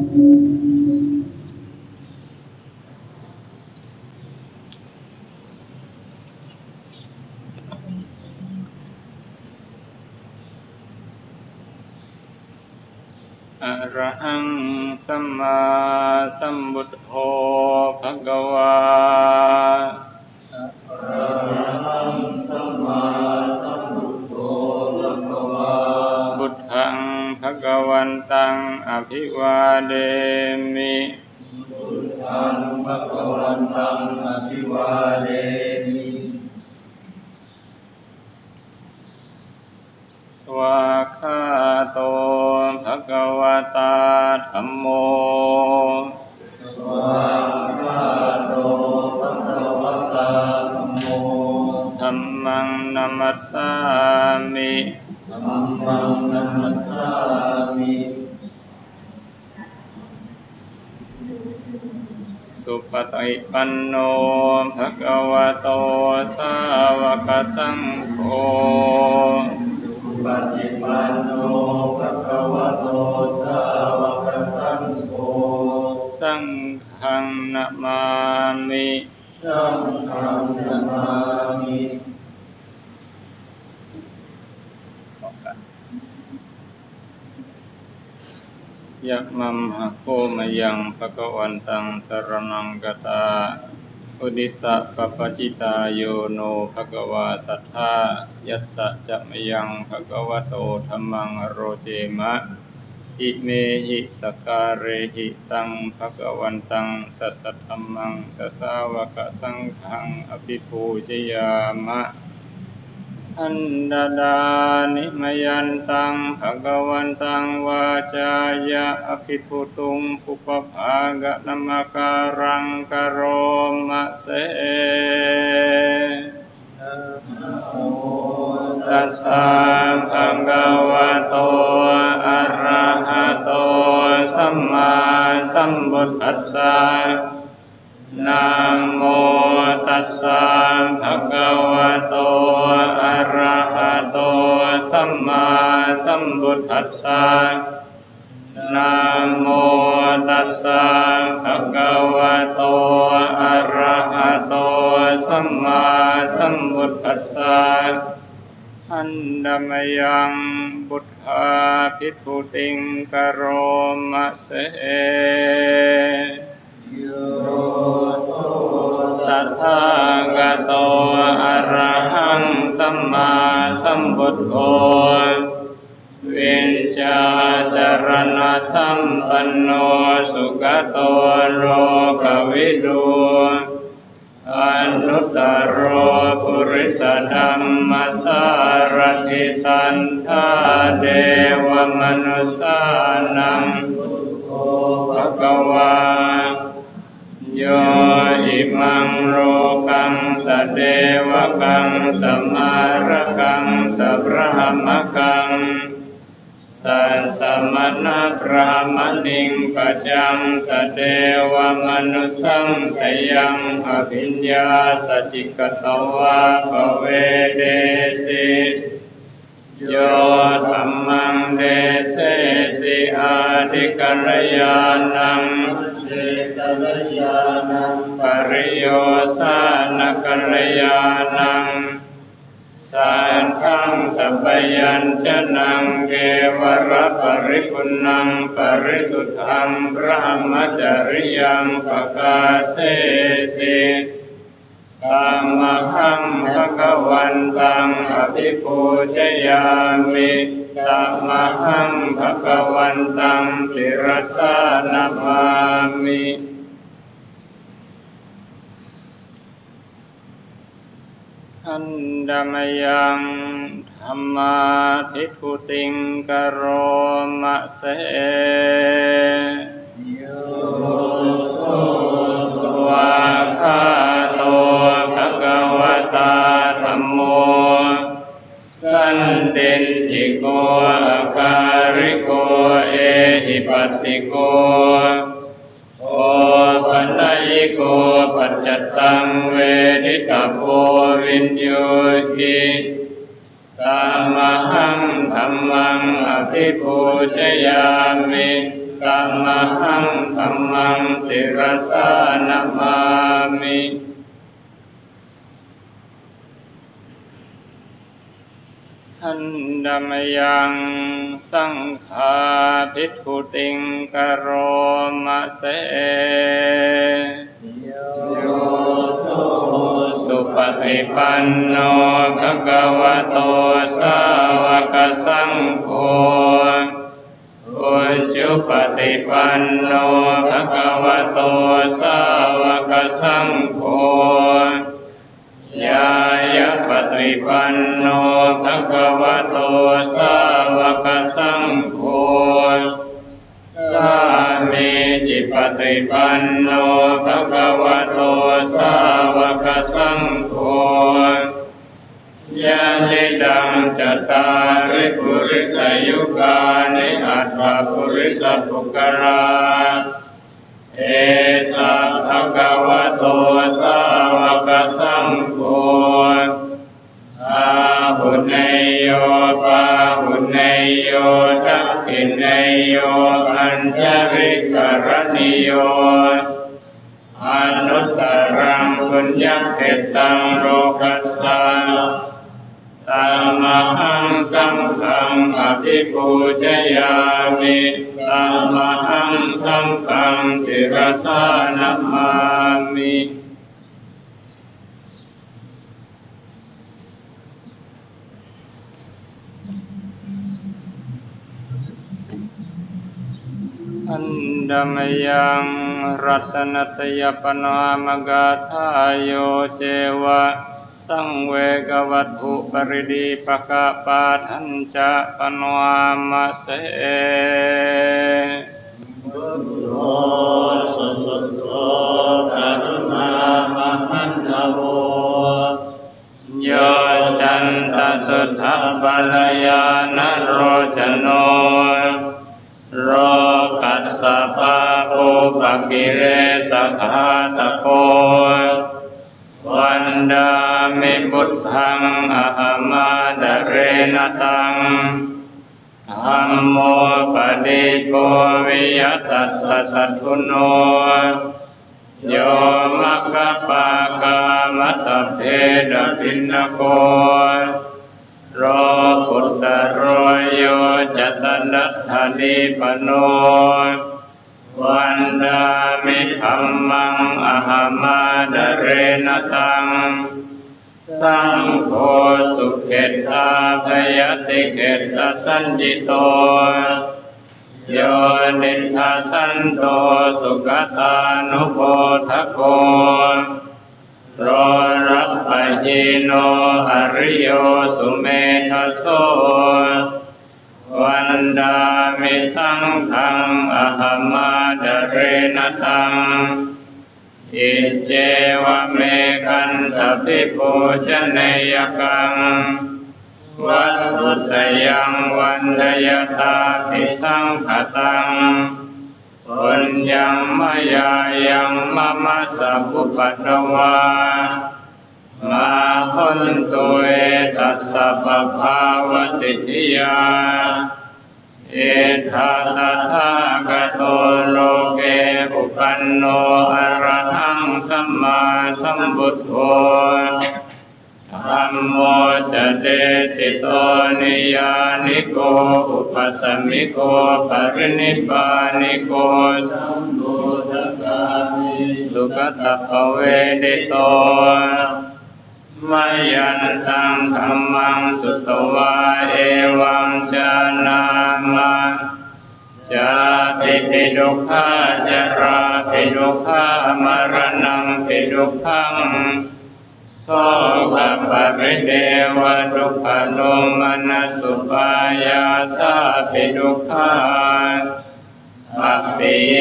อะระหังสัมมาสัมพุทโธภะคะวา วันตังอภิวาเดมิทังภะคะวันตังอภิวาเดมิสวาคาโตภะคะวะตาธัมโมสวาคาโตภะคะวะตาธัมโมธัมมังนัมมัสสามิธัมมังนัมมัสสามิ สุปฏิปันโนภะคะวะโตสาวกสังโฆปฏิปันโนภะคะวะโตสาวกสังโฆสังฆังนะมามิสังฆังนามามิ ยะมัมหะโคมยังภะคะวันตังสรณังกตาอุดิสะปปปจิตาโยโนภะคะวาสัทธายัสสะจะมยังภะคะวะโตธัมมังโรเจมะ อิเมหิสกการเรหิตังภะคะวันตังสัสสธัมมังสัสสาวกสังฆังอภิปูชยามะ อันดาดานิมยันตังภะคะวันตังวาจายะอภิทุตุงปุปภากะนัมการังกโรมะเสตัสสะภะคะวะโตอะระหะโตสัมมาสัมพุทธัสสะนะโมตัสสะ สัมมาสัมพุทธัสสะนะโมตัสสะภะคะวะโต อะระหะโต สัมมาสัมพุทธัสสะอันดมยังบุทธาภิกขุติงกโรมะเส มมาสัมพุทโธเวินจาจารณะสัมปันโนสุขโตโลกวิดูอนุตตรโรปุริสดัมมาสารติสันทาเดวมนุสานัง เดวกังสมารกังสัพพะมะกังสัสมณพระมณิงปัจจังสเดวะมนุสังสยังอภิญญาสจิกตวะภเวเดสิโยธรรมังเดเสสิอาดิกัลยานัง เชกัลยานังปริโยสานกัลยานังสังฆังสัพยัญชนังเกวระปริปุณังปริสุทธังพระมจริยังปกาเสสิกามหัง คะวันตังอภิปูชยามิตัมหังภะคะวันตังศิรสานามามิอันดามยังธรรมาทิทุติงกโรมะเสโยโสสวาคาโตภะคะวะ ตาธัมโม สันเดนทิโกอาการิโกเอหิปัสสิโกโอปัญญิโกปัจจตังเวดิตาโพวินโยหิตามหังธรรมังอภิปูชยามิตัมหังธัมมังสิรสานามามิ หันดามยังสังขาพิทุติงกโรมะเสโยโสสุปฏิปันโนภะคะวะโตสาวกสังโฆอุจุปฏิปันโนภะคะวะโตสาวกสังโฆิปันโนภะคะวะโตสาวกสังโฆสามีจิปฏิปันโนภะคะวะโตสาวกสังโฆยะนิดังจตาริปุริสยุกานิอัตถปุริสปุกราเอสะภะคะวะโตสาวกสัง นโยปาหุนโยทักขินเนโยอัญจริกรณิโยอนุตตรังปุญญเขตังโลกัสสะตามหังสังฆังอภิปูชยามิตามหังสังฆังสิรสานามามิ อันดามยังรัตนตยปนามกาทายโยเจวะ สังเวกวัตถุปริดีปะกะปาทันจะปนวามะเสพุทโธสุสุโธกรุณามหันตโวโยจันตสุทธปะลยานโรจโน โรกัสสะปะโอปะกิเลสขาตะโกวันดามิบุตทังอะหมาดเรนตังธัมโมปะดิโกวิยตัสสะสัทธุโนโยมะกะปะกามัตเพดะปินโก ฏิปโนวันดามิธรรมังอะหามาดเรนตัง สังโฆสุเขตาพยติเขตสัญญิโตโยนิทาสันโตสุกตานุโพทโกโรรัปปะยิโนอริโยสุเมทโส วันดามิสังฆังอะหามาดเรนตังอิเจวเมกันตปิปูชเนยกังวัตถุตยังวันทยตาปิสังขตังปุญญังมายายังมะมะสัพพุปัตตวา มาพุนตุเอตัสสะปะภาวสิทธิยา เอธาตถากโตโลเกอุปันโนอะระหังสัมมาสัมพุทโธธัมโมจะเดสิโตนิยานิโกอุปสมมิโกปรินิพพานิโกสัมพุทธกามิสุขตปเวดิโต มายันตังธรรมังสุตวาเอวังชานามาจาติปิดุขาจาราปิดุขามรณังปิดุขังโสกปริเดวะดุขโลมนัสสุปายาสาปิดุขา ปัปปิเย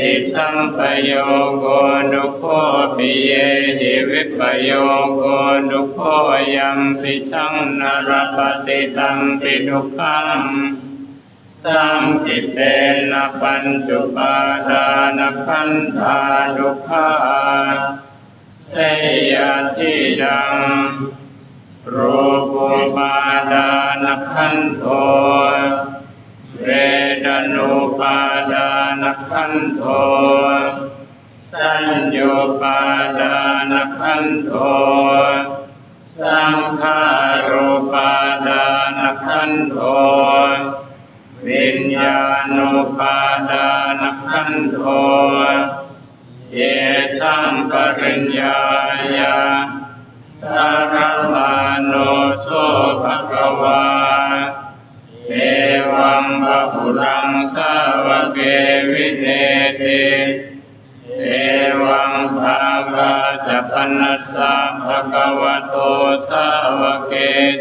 หิสัมปโยโกดุโคปิเยหิวิปโยโกดุโคยัมปิชังนรปฏิตังปิดุขังสังคิเตนะปัญจุปาดานขันธาดุขาเสยทิดังรูปุปาดานขันโท เวเวดนุปาดานขันโทสัญโยปาดานขันโทสังขารุปาดานขันโทวิญญาณุปาดานขันโทเยสังปริญญายาธารมาโนโสภควา วังพะพุรังสาวเกวิเนติเอวังภาคาจะปนัสสะภะคะวะโตสาวเก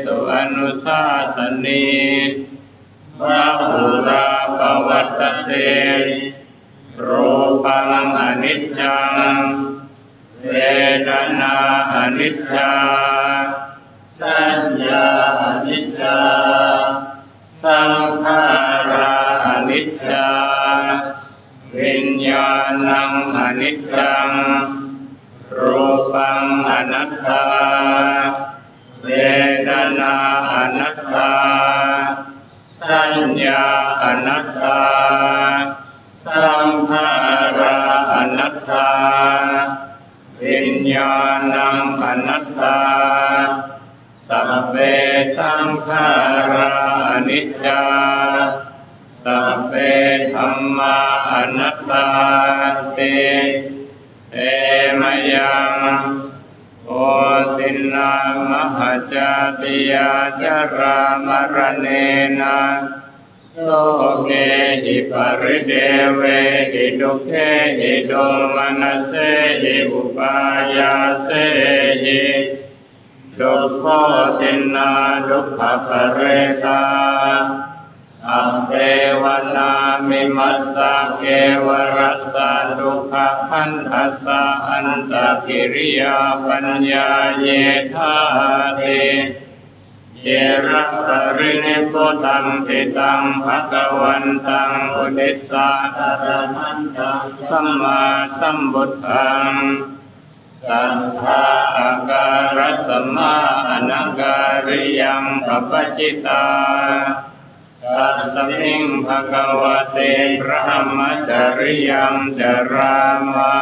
สุอนุสาสนีพระหุราปวัตเตรูปังอนิจจังเวทนาอนิจจาสัญญาอนิจจาสังขาร นิจจาวิญญาณังอนิจจัง รูปังอนัตตาเวทนาอนัตตา สัญญาอนัตตา สังขาราอนัตตา วิญญาณังอนัตตา สัพเพสังขาราอนิจจา สัพเพธรรมาอนัตตาเตเตมยังโอตินามหาจาติยาจารามรเนนะโสเกหิปริเดเวหิดุเคหิโดมนัสเสหิอุปายาเสหิดุโขตินาดุขปเรตา อัปเปวนามิมัสสะเกวรัสสะดุขขันธัสสะอันตกิริยาปัญญาเยธาเทเจระปรินิพพุตังปิตังภะคะวันตังอุเดสสะอรมันตังสัมมาสัมพุทธังสัทธาอาการสมมาอนาการิยังปปจิตา ตัสมิงภะคะวะเตพระมจริยังจรามะ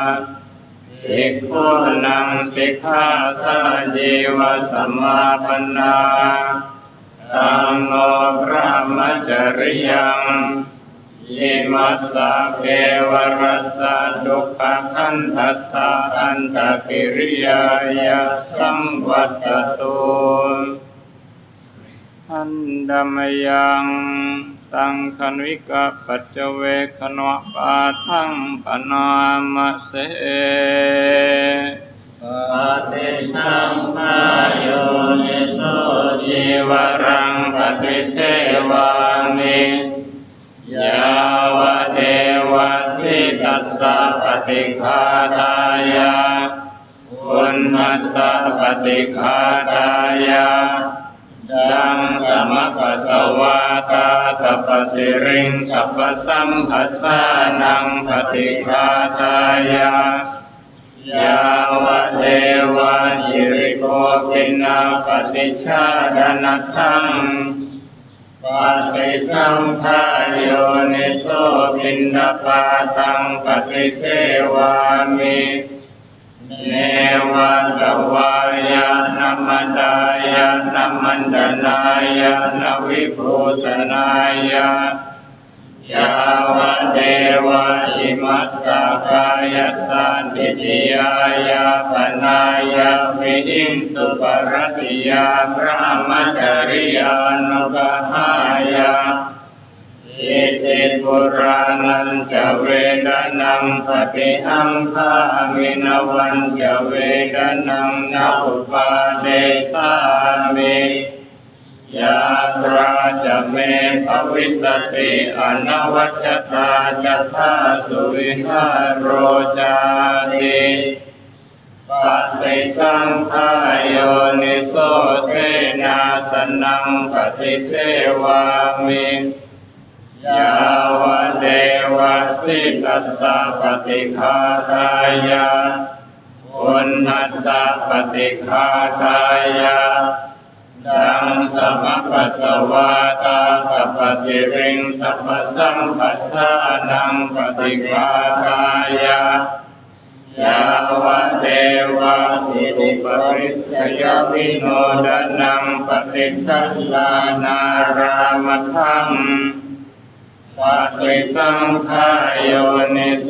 ภิกขุนังสิกขาสะจีวสมาปนาตังโนพระมจริยังยิมัสสะเกวรัสสะดุขขันธัสสะอันตกิริยายะสังวัตตุ อันดามยังตังคณวิกะปัจเวคโนปาทังปนามะเสปฏิสัมภาโยนิโสจีวรังปฏิเสวามิยาวเดวสิตัสสะปฏิฆาตายาอุณหัสสะปฏิฆาตายา ดังสมปัสสวาตาตปสิริงสัพพสัมหัสสานังปฏิฆาตายายาวะเดวะหิริโกปินาปฏิชาดนทังปฏิสัมภาโยนิโสปินดาปาตังปฏิเสวามิ เนวะตวายะนัมมดายะนัมมันดนายะนวิภูสนายะยาวะเดวะอิมัสสะกายสันติติยายะปนายะวิหิงสุปรติยาพระมจริยานุกหายะ อิติปุรานันจะเวดนังปฏิหังคามินวันจะเวดนังนาอุปาเดสามิยาตราจะเมภวิสติอนวัชตาจะพาสุวิหารโรจาติปฏิสังขายโยนิโสเสนาสนังปฏิเสวามิ ยาวเดวะสิตัสสะปฏิฆาตายะอุณัสสะปฏิฆาตายะดังสมปัสสวาตาตปสิริงสัพสัมปัสสานังปฏิภาตายะยาวเทวะอิริปริสยวิโนดนังปฏิสัลลานารามทัง ปฏิสังขายโยนิโส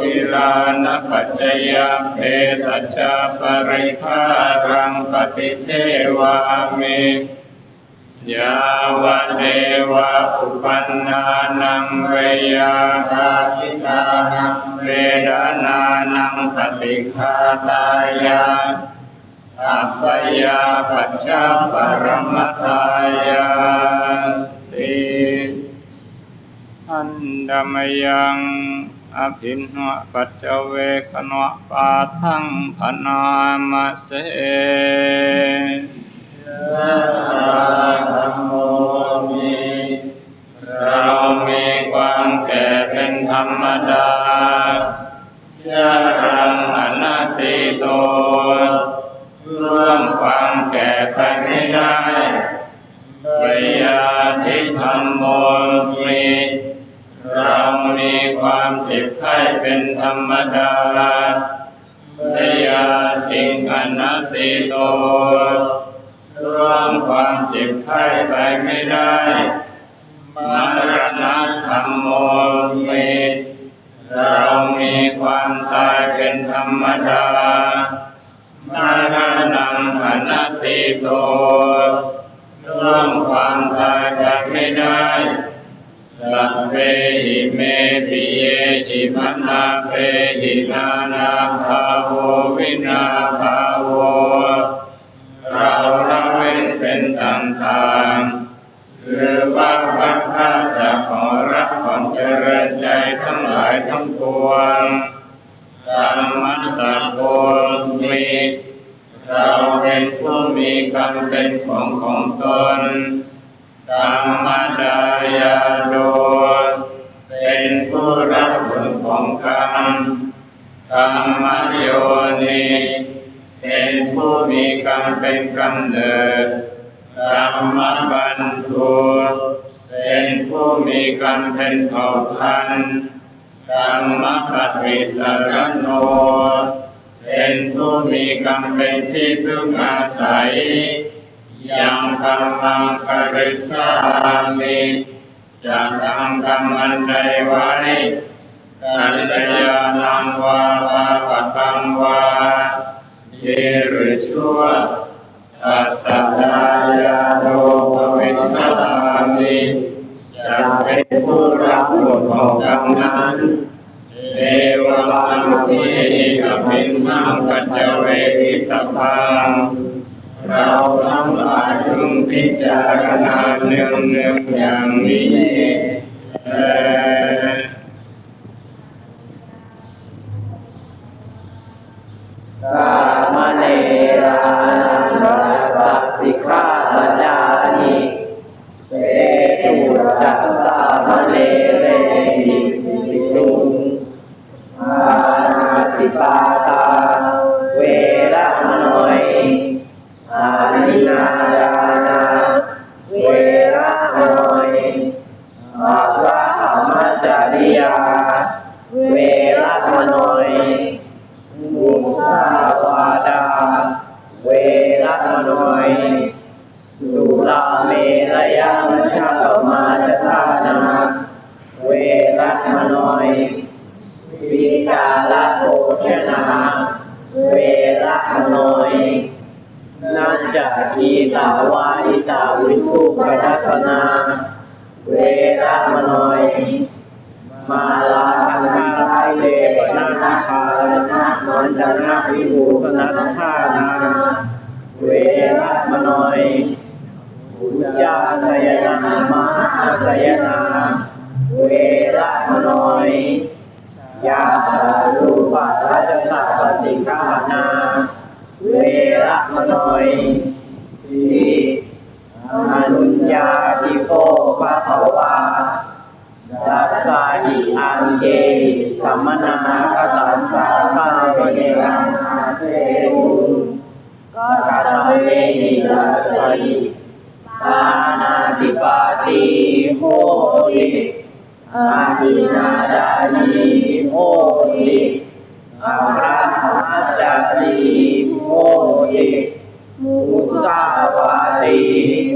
ทิลานปัจจยเพสัจจปริภารังปฏิเสวามิยาวะเดวะอุปันนานังเวยาคาธิกานังเวดานานังปฏิฆาตายาอัปยาปัจจาปรมัตตายาติ อันดามยังอภินหะปัจเจเวกนะปาทังพนามเสธรรมโมมีเรามีความแก่เป็นธรรมดาชารังอนัตติโตร่วมความแก่ไปไม่ได้ปยาทิธรรมโมมี เรามีความเจ็บไข้เป็นธรรมดาพยาทิงอนัตติโตร่วมความเจ็บไข้ไปไม่ได้มรณะธรรมโมมีเรามีความตายเป็นธรรมดามรณะอนัตติโตร่วมความตายไปไม่ได้สัพเพ อิมนาเปหินานาภาโววินาภาโวเราละเว้นเป็นต่างๆคือว่าพัดพลาจากขอรักขอเจริญใจทั้งหลายทั้งปวงธรรมสัพโพมีเราเป็นผู้มีกรรมเป็นของของตนธรรมดา นิเป็นผู้มีกรรมเป็นกำเนิดธรรมบันทุเป็นผู้มีกรรมเป็นเผ่าพันธุ์ธรรมปฏิสารโน เป็นผู้มีกรรมเป็นที่พึ่งอาศัย ยังกำมังกริสามิจะทำกรรมอันใดไว้ กัลยาณังวาลาปตังวาเยรือชั่วอาสัดายาโดภวิสามิจะเป็นผู้รับผลของกรรมนั้นเอวังคีกับพินมังปัจเจเวทิตพังเราทั้งหลายพึงพิจารณาเนืองเนืองอย่างนี้เอ่อ สามเณรานังรัสสสิกขาปดานิเตสุจัสสามเณเรหิสิตุงอานาติปาตา เวรมโนยอานินา วิภูสนัทธานาเวระมโนยอุจจาสยนามหาสยนาเวระมโนยยาตารูปะราชตาปฏิกานาเวระมโนยทีอนุญญาสิโกปะภาวา ดัสสาหิอังเกหิสัมมนาคตัสสะสาเวนังสาเทมุงกัตเวหิดัสสาหิปานาติปาติโหติอาทินาดานีโหติอาราหาจารีโหติมุสาวาติ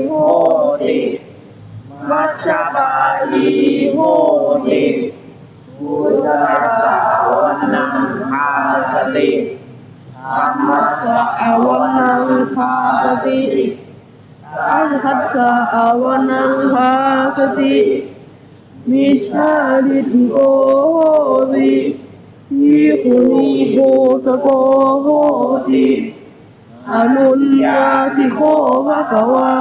โหติมัชฌปา ติโหติพุทธสาวนังคาสติธรรมสาวนังคาสติสังคัสสาวนังภาสติมิชาดิทิโกโหติยิคุนิโทสโกโหติอนุญญาสิโควะกวา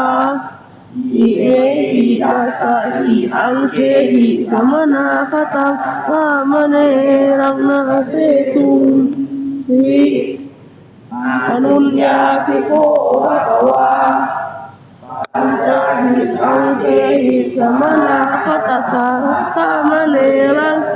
ปัญจหิอังเกหิสมนาคตสาสามเณรส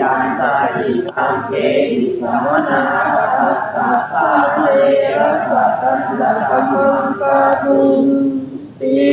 ตัสสะหิอังเกหิสัมนาสัสสะสะเมรัสสะตันตะธรรมังกาตุติ